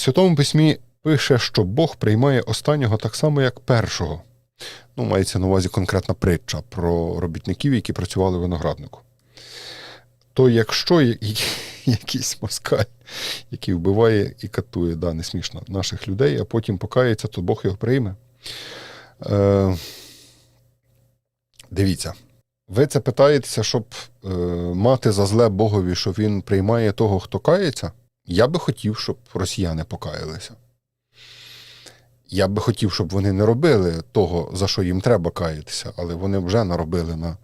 В Святому Письмі пише, що Бог приймає останнього так само, як першого. Ну, мається на увазі конкретна притча про робітників, які працювали в винограднику. То якщо якийсь москаль, який вбиває і катує, да, не смішно, наших людей, а потім покається, то Бог його прийме. Е, дивіться, ви це питаєтеся, щоб е, мати за зле Богові, що він приймає того, хто кається? Я би хотів, щоб росіяни покаялися. Я би хотів, щоб вони не робили того, за що їм треба каятися, але вони вже наробили на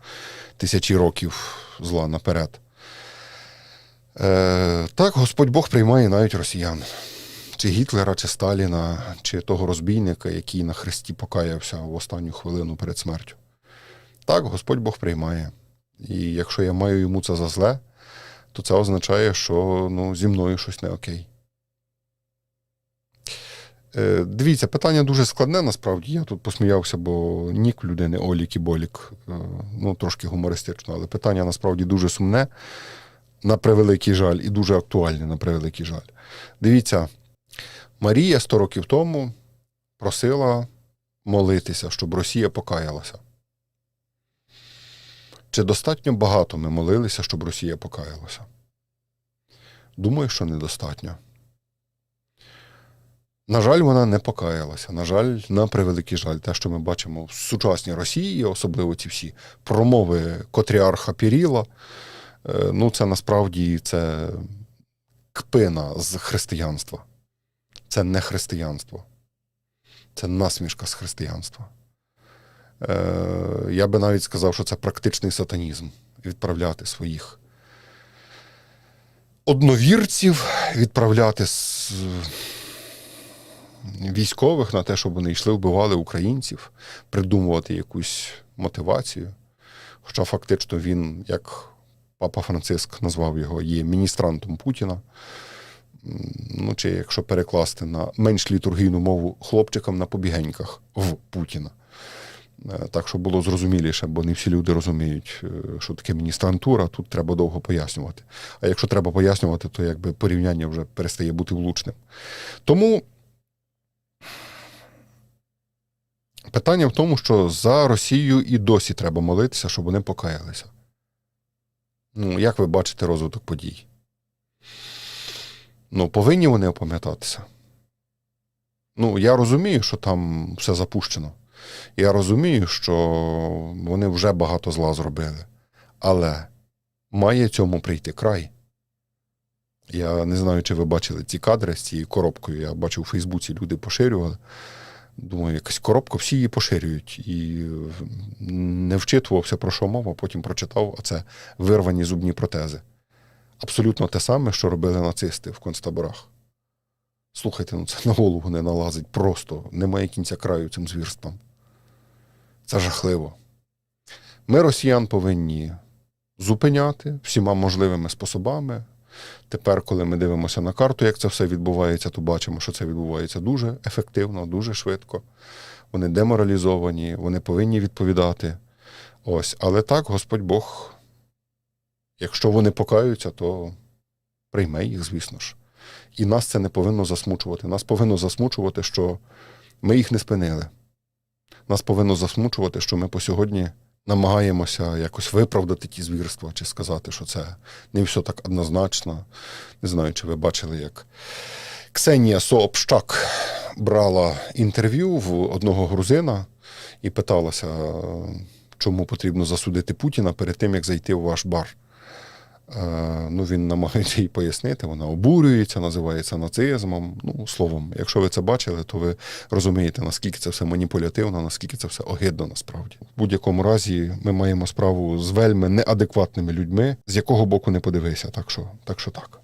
тисячі років зла наперед. Е, так, Господь Бог приймає навіть росіян. Чи Гітлера, чи Сталіна, чи того розбійника, який на хресті покаявся в останню хвилину перед смертю. Так, Господь Бог приймає. І якщо я маю йому це за зле, то це означає, що ну, зі мною щось не окей. Е, Дивіться, питання дуже складне, насправді. Я тут посміявся, бо нік людини Олік і Болік. Е, Ну, трошки гумористично, але питання насправді дуже сумне, на превеликий жаль, і дуже актуальне, на превеликий жаль. Дивіться, Марія 100 років тому просила молитися, щоб Росія покаялася. Чи достатньо багато ми молилися, щоб Росія покаялася? Думаю, що недостатньо. На жаль, вона не покаялася. На жаль, на превеликий жаль, те, що ми бачимо в сучасній Росії, особливо ці всі промови котріарха Піріла, е, ну це насправді це кпина з християнства. Це не християнство. Це насмішка з християнства. Е, я би навіть сказав, що це практичний сатанізм відправляти своїх одновірців, відправляти військових на те, щоб вони йшли, вбивали українців, придумувати якусь мотивацію. Хоча фактично він, як папа Франциск назвав його, є міністрантом Путіна. Ну, чи якщо перекласти на менш літургійну мову хлопчиком на побігеньках в Путіна. Е, Так, щоб було зрозуміліше, бо не всі люди розуміють, е, що таке міністрантура, тут треба довго пояснювати. А якщо треба пояснювати, то якби порівняння вже перестає бути влучним. Тому питання в тому, що за Росію і досі треба молитися, щоб вони покаялися. Ну, як ви бачите розвиток подій? Ну, повинні вони опам'ятатися. Ну, я розумію, що там все запущено. Я розумію, що вони вже багато зла зробили. Але має цьому прийти край. Я не знаю, чи ви бачили ці кадри з цією коробкою. Я бачив у Фейсбуці, люди поширювали. Думаю, якась коробка, всі її поширюють. І не вчитувався, про що мова, потім прочитав, а це вирвані зубні протези. Абсолютно те саме, що робили нацисти в концтаборах. Слухайте, ну це на голову не налазить. Просто немає кінця краю цим звірствам. Це жахливо. Ми, росіян, повинні зупиняти всіма можливими способами. Тепер, коли ми дивимося на карту, як це все відбувається, то бачимо, що це відбувається дуже ефективно, дуже швидко. Вони деморалізовані, вони повинні відповідати. Ось. Але так, Господь Бог, якщо вони покаються, то прийме їх, звісно ж. І нас це не повинно засмучувати. Нас повинно засмучувати, що ми їх не спинили. Нас повинно засмучувати, що ми по сьогодні намагаємося якось виправдати ті звірства, чи сказати, що це не все так однозначно. Не знаю, чи ви бачили, як Ксенія Сообщак брала інтерв'ю в одного грузина і питалася, чому потрібно засудити Путіна перед тим, як зайти в ваш бар. Е, Ну, він намагається їй пояснити, вона обурюється, називається нацизмом. Ну, словом, якщо ви це бачили, то ви розумієте, наскільки це все маніпулятивно, наскільки це все огидно насправді. В будь-якому разі ми маємо справу з вельми неадекватними людьми, з якого боку не подивися. Так що, так що так.